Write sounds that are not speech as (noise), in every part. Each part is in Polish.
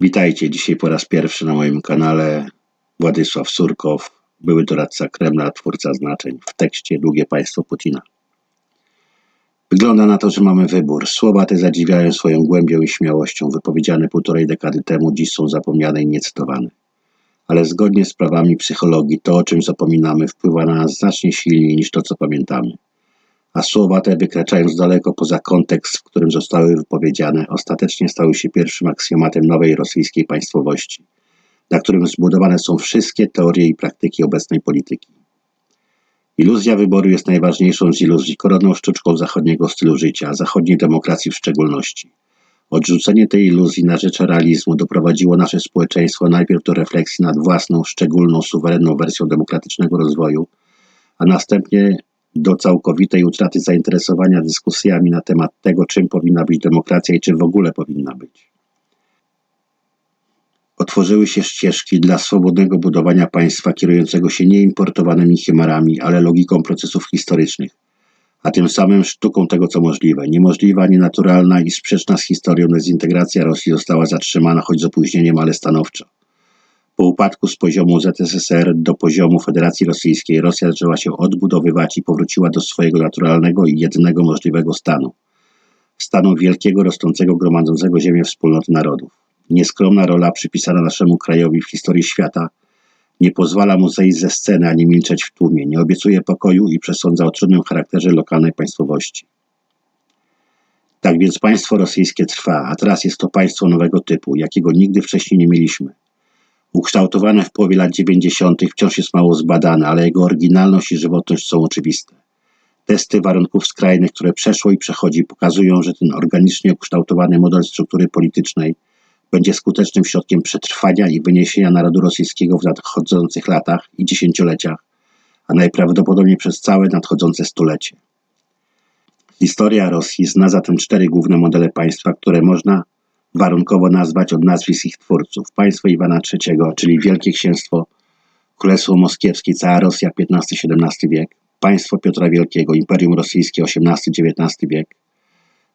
Witajcie dzisiaj po raz pierwszy na moim kanale Władysław Surkow, były doradca Kremla, twórca znaczeń. W tekście Długie Państwo Putina. Wygląda na to, że mamy wybór. Słowa te zadziwiają swoją głębią i śmiałością. Wypowiedziane półtorej dekady temu, dziś są zapomniane i niecytowane. Ale zgodnie z prawami psychologii, to o czym zapominamy wpływa na nas znacznie silniej niż to, co pamiętamy a słowa te, wykraczając daleko poza kontekst, w którym zostały wypowiedziane, ostatecznie stały się pierwszym aksjomatem nowej rosyjskiej państwowości, na którym zbudowane są wszystkie teorie i praktyki obecnej polityki. Iluzja wyboru jest najważniejszą z iluzji, koronną sztuczką zachodniego stylu życia, zachodniej demokracji w szczególności. Odrzucenie tej iluzji na rzecz realizmu doprowadziło nasze społeczeństwo najpierw do refleksji nad własną, szczególną, suwerenną wersją demokratycznego rozwoju, a następnie do całkowitej utraty zainteresowania dyskusjami na temat tego, czym powinna być demokracja i czym w ogóle powinna być. Otworzyły się ścieżki dla swobodnego budowania państwa kierującego się nie importowanymi chimerami, ale logiką procesów historycznych, a tym samym sztuką tego, co możliwe. Niemożliwa, nienaturalna i sprzeczna z historią dezintegracja Rosji została zatrzymana, choć z opóźnieniem, ale stanowczo. Po upadku z poziomu ZSSR do poziomu Federacji Rosyjskiej Rosja zaczęła się odbudowywać i powróciła do swojego naturalnego i jedynego możliwego stanu. Stanu wielkiego, rosnącego, gromadzącego ziemię wspólnoty narodów. Nieskromna rola przypisana naszemu krajowi w historii świata nie pozwala mu zejść ze sceny ani milczeć w tłumie, nie obiecuje pokoju i przesądza o trudnym charakterze lokalnej państwowości. Tak więc państwo rosyjskie trwa, a teraz jest to państwo nowego typu, jakiego nigdy wcześniej nie mieliśmy – Ukształtowane w połowie lat 90. wciąż jest mało zbadane, ale jego oryginalność i żywotność są oczywiste. Testy warunków skrajnych, które przeszło i przechodzi, pokazują, że ten organicznie ukształtowany model struktury politycznej będzie skutecznym środkiem przetrwania i wyniesienia narodu rosyjskiego w nadchodzących latach i dziesięcioleciach, a najprawdopodobniej przez całe nadchodzące stulecie. Historia Rosji zna zatem cztery główne modele państwa, które można warunkowo nazwać od nazwisk ich twórców. Państwo Iwana III, czyli Wielkie Księstwo, Królestwo Moskiewskie, cała Rosja XV-XVII wiek, państwo Piotra Wielkiego, Imperium Rosyjskie XVIII-XIX wiek,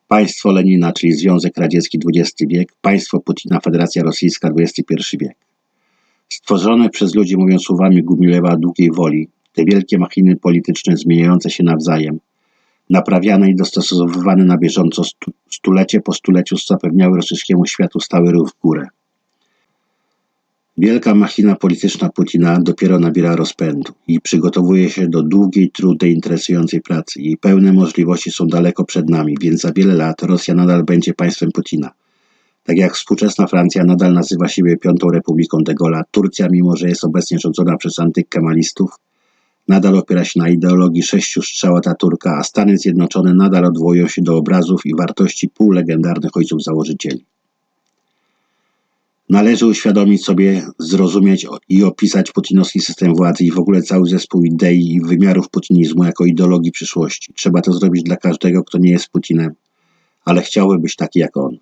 państwo Lenina, czyli Związek Radziecki XX wiek, państwo Putina, Federacja Rosyjska XXI wiek. Stworzone przez ludzi, mówiąc słowami Gumilewa, długiej woli, te wielkie machiny polityczne zmieniające się nawzajem, naprawiane i dostosowywane na bieżąco stulecie po stuleciu zapewniały rosyjskiemu światu stały ruch w górę. Wielka machina polityczna Putina dopiero nabiera rozpędu i przygotowuje się do długiej, trudnej, interesującej pracy. Jej pełne możliwości są daleko przed nami, więc za wiele lat Rosja nadal będzie państwem Putina. Tak jak współczesna Francja nadal nazywa siebie Piątą Republiką de Gaulle'a, Turcja, mimo że jest obecnie rządzona przez antykemalistów, nadal opiera się na ideologii sześciu strzał Ataturka, a Stany Zjednoczone nadal odwołują się do obrazów i wartości półlegendarnych ojców założycieli. Należy uświadomić sobie, zrozumieć i opisać putinowski system władzy i w ogóle cały zespół idei i wymiarów putinizmu jako ideologii przyszłości. Trzeba to zrobić dla każdego, kto nie jest Putinem, ale chciałby być taki jak on.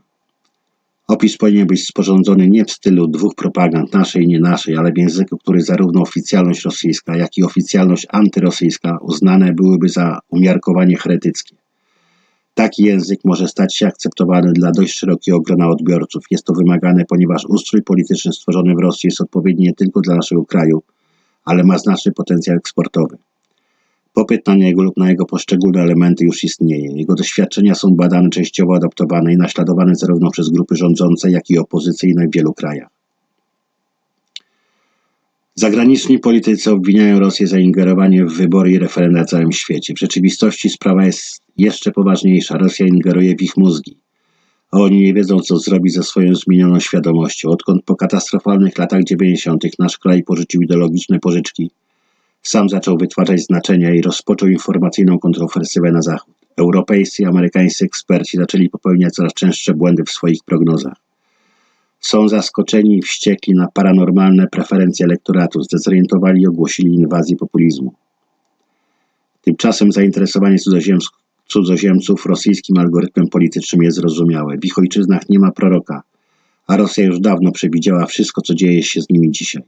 Opis powinien być sporządzony nie w stylu dwóch propagand, naszej i nie naszej, ale w języku, który zarówno oficjalność rosyjska, jak i oficjalność antyrosyjska uznane byłyby za umiarkowanie heretyckie. Taki język może stać się akceptowany dla dość szerokiego grona odbiorców. Jest to wymagane, ponieważ ustrój polityczny stworzony w Rosji jest odpowiedni nie tylko dla naszego kraju, ale ma znaczny potencjał eksportowy. Popyt na niego lub na jego poszczególne elementy już istnieje. Jego doświadczenia są badane, częściowo adaptowane i naśladowane zarówno przez grupy rządzące, jak i opozycyjne w wielu krajach. Zagraniczni politycy obwiniają Rosję za ingerowanie w wybory i referenda w całym świecie. W rzeczywistości sprawa jest jeszcze poważniejsza. Rosja ingeruje w ich mózgi. A oni nie wiedzą, co zrobić ze swoją zmienioną świadomością. Odkąd po katastrofalnych latach 90. nasz kraj porzucił ideologiczne pożyczki, sam zaczął wytwarzać znaczenia i rozpoczął informacyjną kontrofensywę na zachód. Europejscy i amerykańscy eksperci zaczęli popełniać coraz częstsze błędy w swoich prognozach. Są zaskoczeni i wściekli na paranormalne preferencje elektoratu, zdezorientowali i ogłosili inwazję populizmu. Tymczasem zainteresowanie cudzoziemców rosyjskim algorytmem politycznym jest zrozumiałe. W ich ojczyznach nie ma proroka, a Rosja już dawno przewidziała wszystko, co dzieje się z nimi dzisiaj.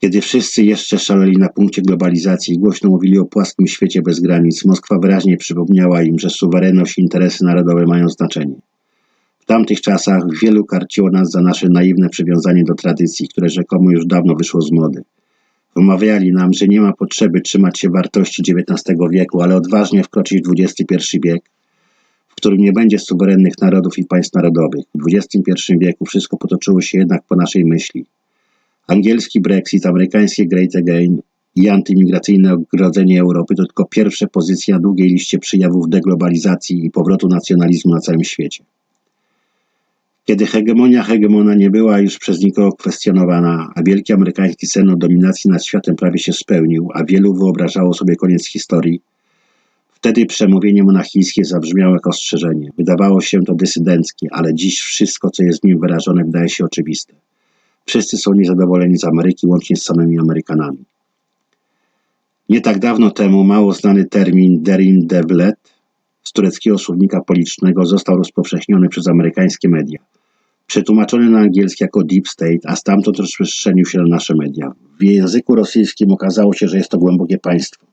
Kiedy wszyscy jeszcze szaleli na punkcie globalizacji i głośno mówili o płaskim świecie bez granic, Moskwa wyraźnie przypomniała im, że suwerenność i interesy narodowe mają znaczenie. W tamtych czasach wielu karciło nas za nasze naiwne przywiązanie do tradycji, które rzekomo już dawno wyszło z mody. Wmawiali nam, że nie ma potrzeby trzymać się wartości XIX wieku, ale odważnie wkroczyć w XXI wiek, w którym nie będzie suwerennych narodów i państw narodowych. W XXI wieku wszystko potoczyło się jednak po naszej myśli. Angielski Brexit, amerykańskie Great Again i antymigracyjne ogrodzenie Europy to tylko pierwsze pozycje na długiej liście przejawów deglobalizacji i powrotu nacjonalizmu na całym świecie. Kiedy hegemonia hegemona nie była już przez nikogo kwestionowana, a wielki amerykański sen o dominacji nad światem prawie się spełnił, a wielu wyobrażało sobie koniec historii, wtedy przemówienie monachijskie zabrzmiało jak ostrzeżenie. Wydawało się to dysydenckie, ale dziś wszystko, co jest w nim wyrażone, wydaje się oczywiste. Wszyscy są niezadowoleni z Ameryki, łącznie z samymi Amerykanami. Nie tak dawno temu mało znany termin derin devlet z tureckiego słownika politycznego został rozpowszechniony przez amerykańskie media. Przetłumaczony na angielski jako deep state, a stamtąd rozprzestrzenił się na nasze media. W języku rosyjskim okazało się, że jest to głębokie państwo.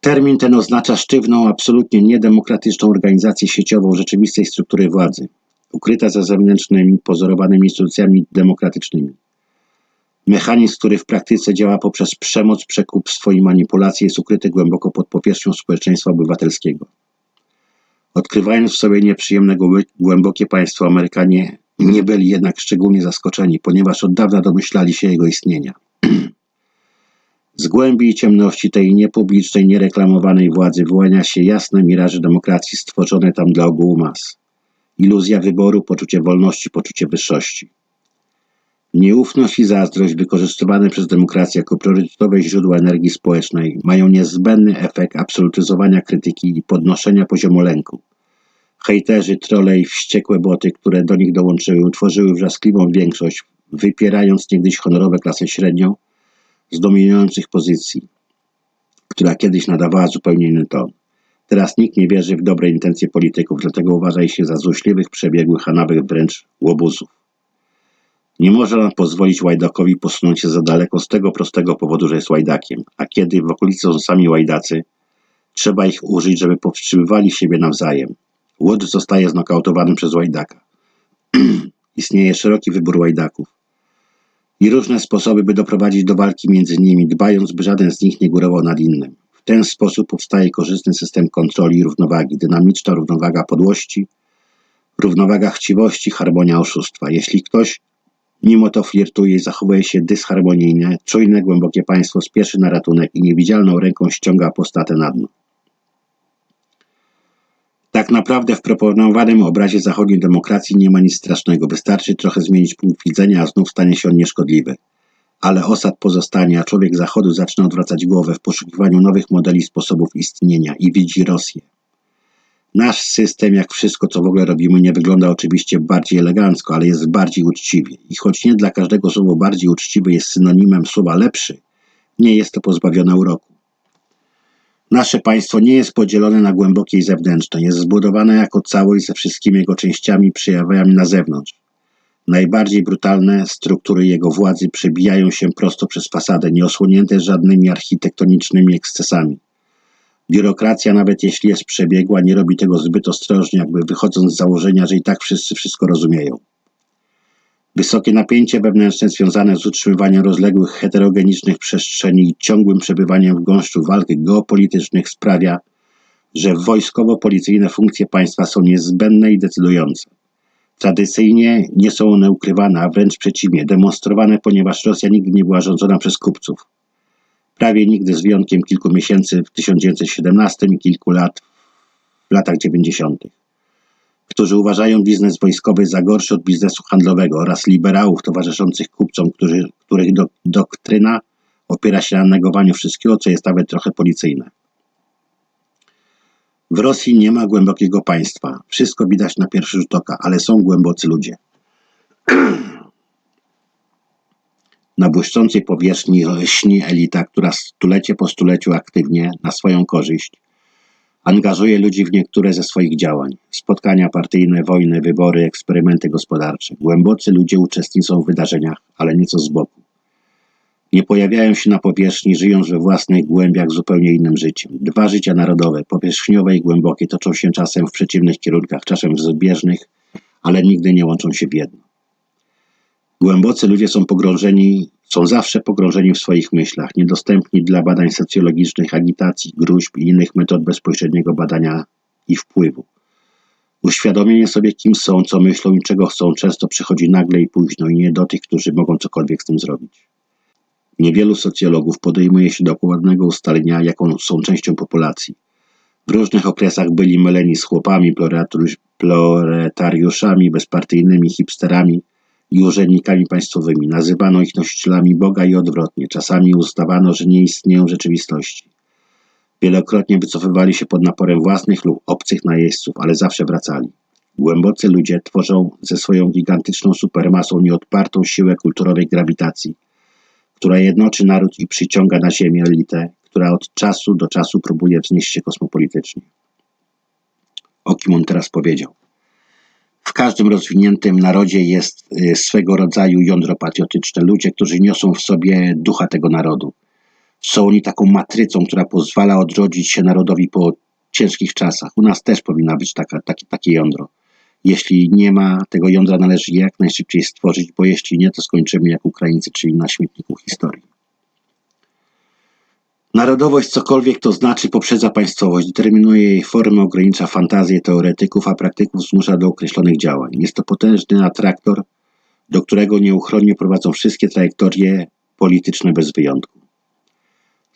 Termin ten oznacza sztywną, absolutnie niedemokratyczną organizację sieciową rzeczywistej struktury władzy, ukryta za zewnętrznymi, pozorowanymi instytucjami demokratycznymi. Mechanizm, który w praktyce działa poprzez przemoc, przekupstwo i manipulacje, jest ukryty głęboko pod powierzchnią społeczeństwa obywatelskiego. Odkrywając w sobie nieprzyjemne, głębokie państwo, Amerykanie nie byli jednak szczególnie zaskoczeni, ponieważ od dawna domyślali się jego istnienia. (clears throat) Z głębi i ciemności tej niepublicznej, niereklamowanej władzy wyłania się jasne miraże demokracji stworzone tam dla ogółu mas. Iluzja wyboru, poczucie wolności, poczucie wyższości. Nieufność i zazdrość wykorzystywane przez demokrację jako priorytetowe źródła energii społecznej mają niezbędny efekt absolutyzowania krytyki i podnoszenia poziomu lęku. Hejterzy, trole i wściekłe boty, które do nich dołączyły, utworzyły wrzaskliwą większość, wypierając niegdyś honorowe klasę średnią z dominujących pozycji, która kiedyś nadawała zupełnie inny ton. Teraz nikt nie wierzy w dobre intencje polityków, dlatego uważa się za złośliwych, przebiegłych, a nawet wręcz łobuzów. Nie można pozwolić łajdakowi posunąć się za daleko z tego prostego powodu, że jest łajdakiem, a kiedy w okolicy są sami łajdacy, trzeba ich użyć, żeby powstrzymywali siebie nawzajem. Łódź zostaje znokautowanym przez łajdaka. (clears throat) Istnieje szeroki wybór łajdaków i różne sposoby, by doprowadzić do walki między nimi, dbając, by żaden z nich nie górował nad innym. Ten sposób powstaje korzystny system kontroli i równowagi, dynamiczna równowaga podłości, równowaga chciwości, harmonia oszustwa. Jeśli ktoś Mimo to flirtuje i zachowuje się dysharmonijnie, czujne, głębokie państwo spieszy na ratunek i niewidzialną ręką ściąga postatę na dno. Tak naprawdę w proponowanym obrazie zachodniej demokracji nie ma nic strasznego. Wystarczy trochę zmienić punkt widzenia, a znów stanie się on nieszkodliwy. Ale osad pozostanie, a człowiek zachodu zaczyna odwracać głowę w poszukiwaniu nowych modeli sposobów istnienia i widzi Rosję. Nasz system, jak wszystko, co w ogóle robimy, nie wygląda oczywiście bardziej elegancko, ale jest bardziej uczciwie. I choć nie dla każdego słowo bardziej uczciwy jest synonimem słowa lepszy, nie jest to pozbawione uroku. Nasze państwo nie jest podzielone na głębokie i zewnętrzne. Jest zbudowane jako całość ze wszystkimi jego częściami przejawiami na zewnątrz. Najbardziej brutalne struktury jego władzy przebijają się prosto przez fasadę, nieosłonięte żadnymi architektonicznymi ekscesami. Biurokracja, nawet jeśli jest przebiegła, nie robi tego zbyt ostrożnie, jakby wychodząc z założenia, że i tak wszyscy wszystko rozumieją. Wysokie napięcie wewnętrzne związane z utrzymywaniem rozległych, heterogenicznych przestrzeni i ciągłym przebywaniem w gąszczu walk geopolitycznych sprawia, że wojskowo-policyjne funkcje państwa są niezbędne i decydujące. Tradycyjnie nie są one ukrywane, a wręcz przeciwnie, demonstrowane, ponieważ Rosja nigdy nie była rządzona przez kupców prawie nigdy z wyjątkiem kilku miesięcy w 1917 i kilku lat w latach 90., którzy uważają biznes wojskowy za gorszy od biznesu handlowego oraz liberałów towarzyszących kupcom, którzy, których do, doktryna opiera się na negowaniu wszystkiego, co jest nawet trochę policyjne. W Rosji nie ma głębokiego państwa. Wszystko widać na pierwszy rzut oka, ale są głębocy ludzie. (clears throat) Na błyszczącej powierzchni lśni elita, która stulecie po stuleciu aktywnie, na swoją korzyść, angażuje ludzi w niektóre ze swoich działań. Spotkania partyjne, wojny, wybory, eksperymenty gospodarcze. Głębocy ludzie uczestniczą w wydarzeniach, ale nieco z boku. Nie pojawiają się na powierzchni, żyjąc we własnych głębiach zupełnie innym życiem. Dwa życia narodowe, powierzchniowe i głębokie, toczą się czasem w przeciwnych kierunkach, czasem w zbieżnych ale nigdy nie łączą się w jedno. Głębocy ludzie są pogrążeni, są zawsze pogrążeni w swoich myślach, niedostępni dla badań socjologicznych, agitacji, gruźb i innych metod bezpośredniego badania i wpływu. Uświadomienie sobie, kim są, co myślą i czego chcą, często przychodzi nagle i późno i nie do tych, którzy mogą cokolwiek z tym zrobić. Niewielu socjologów podejmuje się dokładnego ustalenia, jaką są częścią populacji. W różnych okresach byli myleni z chłopami, proletariusz- proletariuszami, bezpartyjnymi hipsterami i urzędnikami państwowymi. Nazywano ich nosicielami Boga i odwrotnie. Czasami uznawano, że nie istnieją rzeczywistości. Wielokrotnie wycofywali się pod naporem własnych lub obcych najeźdźców, ale zawsze wracali. Głębocy ludzie tworzą ze swoją gigantyczną supermasą nieodpartą siłę kulturowej grawitacji, która jednoczy naród i przyciąga na ziemię elitę, która od czasu do czasu próbuje wznieść się kosmopolitycznie. O kim on teraz powiedział? W każdym rozwiniętym narodzie jest y, swego rodzaju jądro patriotyczne. Ludzie, którzy niosą w sobie ducha tego narodu. Są oni taką matrycą, która pozwala odrodzić się narodowi po ciężkich czasach. U nas też powinna być taka, takie, takie jądro. Jeśli nie ma tego jądra, należy je jak najszybciej stworzyć, bo jeśli nie, to skończymy jak Ukraińcy, czyli na śmietniku historii. Narodowość, cokolwiek to znaczy, poprzedza państwowość, determinuje jej formę, ogranicza fantazję teoretyków, a praktyków zmusza do określonych działań. Jest to potężny atraktor, do którego nieuchronnie prowadzą wszystkie trajektorie polityczne bez wyjątku.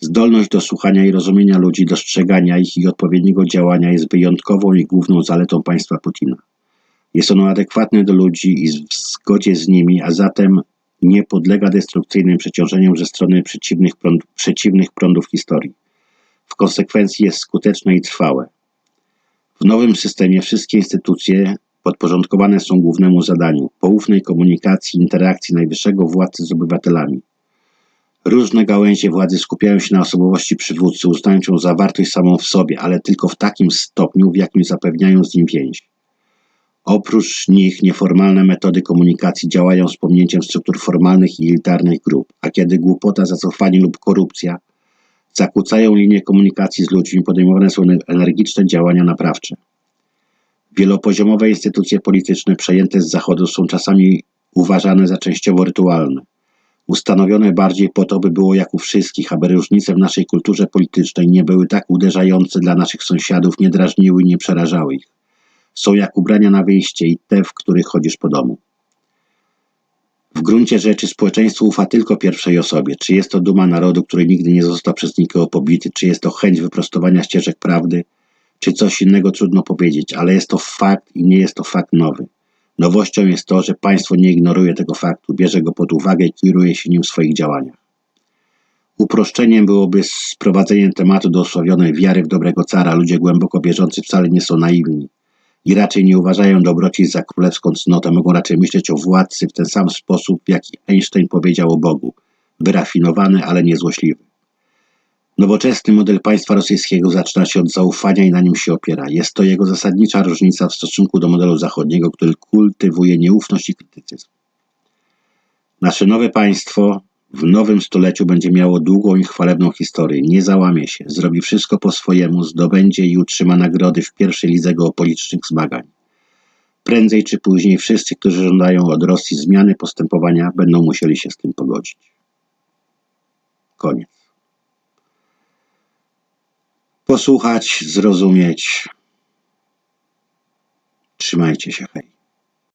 Zdolność do słuchania i rozumienia ludzi, dostrzegania ich i odpowiedniego działania jest wyjątkową i główną zaletą państwa Putina. Jest ono adekwatne do ludzi i w zgodzie z nimi, a zatem nie podlega destrukcyjnym przeciążeniom ze strony przeciwnych, prąd, przeciwnych prądów historii. W konsekwencji jest skuteczne i trwałe. W nowym systemie wszystkie instytucje podporządkowane są głównemu zadaniu poufnej komunikacji, interakcji najwyższego władcy z obywatelami. Różne gałęzie władzy skupiają się na osobowości przywódcy, uznając ją za wartość samą w sobie, ale tylko w takim stopniu, w jakim zapewniają z nim więź. Oprócz nich nieformalne metody komunikacji działają z pominięciem struktur formalnych i elitarnych grup, a kiedy głupota, zacofanie lub korupcja zakłócają linię komunikacji z ludźmi, podejmowane są energiczne działania naprawcze. Wielopoziomowe instytucje polityczne przejęte z Zachodu są czasami uważane za częściowo rytualne. Ustanowione bardziej po to, by było jak u wszystkich, aby różnice w naszej kulturze politycznej nie były tak uderzające dla naszych sąsiadów, nie drażniły i nie przerażały ich są jak ubrania na wyjście i te, w których chodzisz po domu. W gruncie rzeczy społeczeństwo ufa tylko pierwszej osobie. Czy jest to duma narodu, który nigdy nie został przez nikogo pobity, czy jest to chęć wyprostowania ścieżek prawdy, czy coś innego trudno powiedzieć, ale jest to fakt i nie jest to fakt nowy. Nowością jest to, że państwo nie ignoruje tego faktu, bierze go pod uwagę i kieruje się nim w swoich działaniach. Uproszczeniem byłoby sprowadzenie tematu do osławionej wiary w dobrego cara. Ludzie głęboko wierzący wcale nie są naiwni i raczej nie uważają dobroci za królewską cnotę, mogą raczej myśleć o władcy w ten sam sposób, jaki Einstein powiedział o Bogu. Wyrafinowany, ale niezłośliwy. Nowoczesny model państwa rosyjskiego zaczyna się od zaufania i na nim się opiera. Jest to jego zasadnicza różnica w stosunku do modelu zachodniego, który kultywuje nieufność i krytycyzm. Nasze nowe państwo w nowym stuleciu będzie miało długą i chwalebną historię. Nie załamie się, zrobi wszystko po swojemu, zdobędzie i utrzyma nagrody w pierwszej lidze geopolitycznych zmagań. Prędzej czy później wszyscy, którzy żądają od Rosji zmiany postępowania, będą musieli się z tym pogodzić. Koniec. Posłuchać, zrozumieć. Trzymajcie się, hej.